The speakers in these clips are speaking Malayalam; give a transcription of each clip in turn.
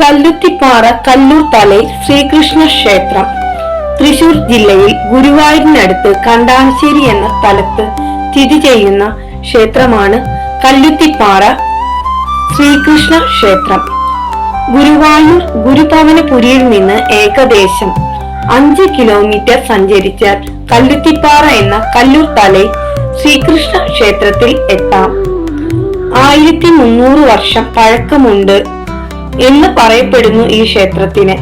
കല്ലുത്തിപ്പാറ കല്ലൂർ തലയിൽ ശ്രീകൃഷ്ണ ക്ഷേത്രം. തൃശൂർ ജില്ലയിൽ ഗുരുവായൂരിനടുത്ത് കണ്ടാശ്ശേരി എന്ന സ്ഥലത്ത് സ്ഥിതി ചെയ്യുന്ന ക്ഷേത്രമാണ് കല്ലുത്തിപ്പാറ ശ്രീകൃഷ്ണ ക്ഷേത്രം. ഗുരുവായൂർ ഗുരുഭവനപുരിയിൽ നിന്ന് ഏകദേശം അഞ്ച് കിലോമീറ്റർ സഞ്ചരിച്ചാൽ കല്ലുത്തിപ്പാറ എന്ന കല്ലൂർ തലയിൽ ശ്രീകൃഷ്ണ ക്ഷേത്രത്തിൽ എത്താം. ആയിരത്തി മുന്നൂറ് വർഷം പഴക്കമുണ്ട് എന്ന് പറയപ്പെടുന്നു ഈ ക്ഷേത്രത്തിന്.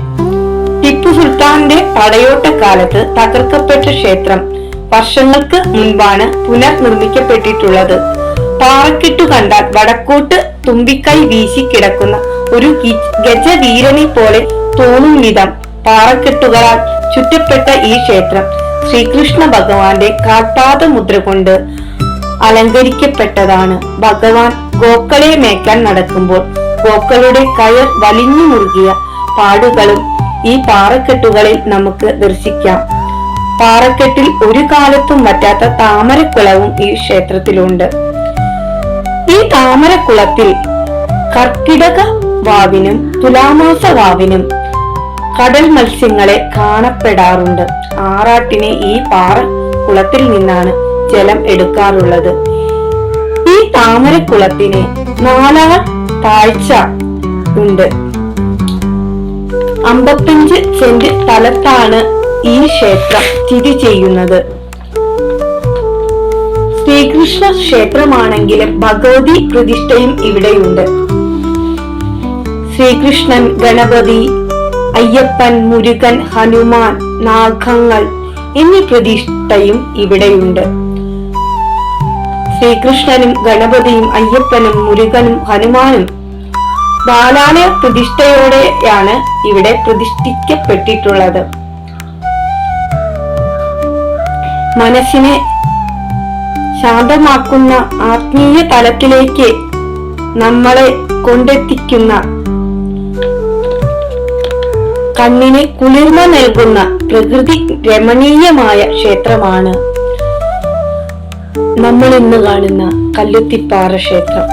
ടിപ്പു സുൽത്താന്റെ പടയോട്ടക്കാലത്ത് തകർക്കപ്പെട്ട ക്ഷേത്രം വർഷങ്ങൾക്ക് മുൻപാണ് പുനർനിർമ്മിക്കപ്പെട്ടിട്ടുള്ളത്. പാറക്കെട്ടു കണ്ടാൽ വടക്കോട്ട് തുമ്പിക്കൈ വീശി കിടക്കുന്ന ഒരു ഗജവീരനെ പോലെ തോന്നും വിധം പാറക്കെട്ടുകളാൽ ചുറ്റപ്പെട്ട ഈ ക്ഷേത്രം ശ്രീകൃഷ്ണ ഭഗവാന്റെ കാട്ടാത മുദ്ര കൊണ്ട് അലങ്കരിക്കപ്പെട്ടതാണ്. ഭഗവാൻ ഗോക്കളെ മേക്കാൻ നടക്കുമ്പോൾ ഗോക്കളുടെ കയർ വലിഞ്ഞു മുറുകിയ പാടുകളും ഈ പാറക്കെട്ടുകളിൽ നമുക്ക് ദർശിക്കാം. പാറക്കെട്ടിൽ ഒരു കാലത്തും പറ്റാത്ത താമരക്കുളവും ഈ ക്ഷേത്രത്തിലുണ്ട്. ഈ താമരക്കുളത്തിൽ കർക്കിടക വാവിനും തുലാമാസ വാവിനും കടൽ മത്സ്യങ്ങളെ കാണപ്പെടാറുണ്ട്. ആറാട്ടിനെ ഈ പാറ കുളത്തിൽ നിന്നാണ് ജലം എടുക്കാറുള്ളത്. ഈ താമരക്കുളത്തിന് നാലാം താഴ്ച ഉണ്ട്. അമ്പത്തഞ്ച് സെന്റ് സ്ഥലത്താണ് ഈ ക്ഷേത്രം സ്ഥിതി ചെയ്യുന്നത്. ശ്രീകൃഷ്ണ ക്ഷേത്രമാണെങ്കിലും ഭഗവതി പ്രതിഷ്ഠയും ഇവിടെയുണ്ട്. ശ്രീകൃഷ്ണൻ ഗണപതി അയ്യപ്പൻ മുരുകൻ ഹനുമാൻ നാഗങ്ങൾ എന്നീ പ്രതിഷ്ഠയും ഇവിടെയുണ്ട്. ശ്രീകൃഷ്ണനും ഗണപതിയും അയ്യപ്പനും മുരുകനും ഹനുമാനും ബാലാലയ പ്രതിഷ്ഠയോടെയാണ് ഇവിടെ പ്രതിഷ്ഠിക്കപ്പെട്ടിട്ടുള്ളത്. മനസ്സിനെ ശാന്തമാക്കുന്ന ആത്മീയ തലത്തിലേക്ക് നമ്മളെ കൊണ്ടെത്തിക്കുന്ന കണ്ണിന് കുളിർമ നൽകുന്ന പ്രകൃതി രമണീയമായ ക്ഷേത്രമാണ് നമ്മൾ ഇന്ന് കാണുന്ന കല്ലുത്തിപ്പാറ ക്ഷേത്രം.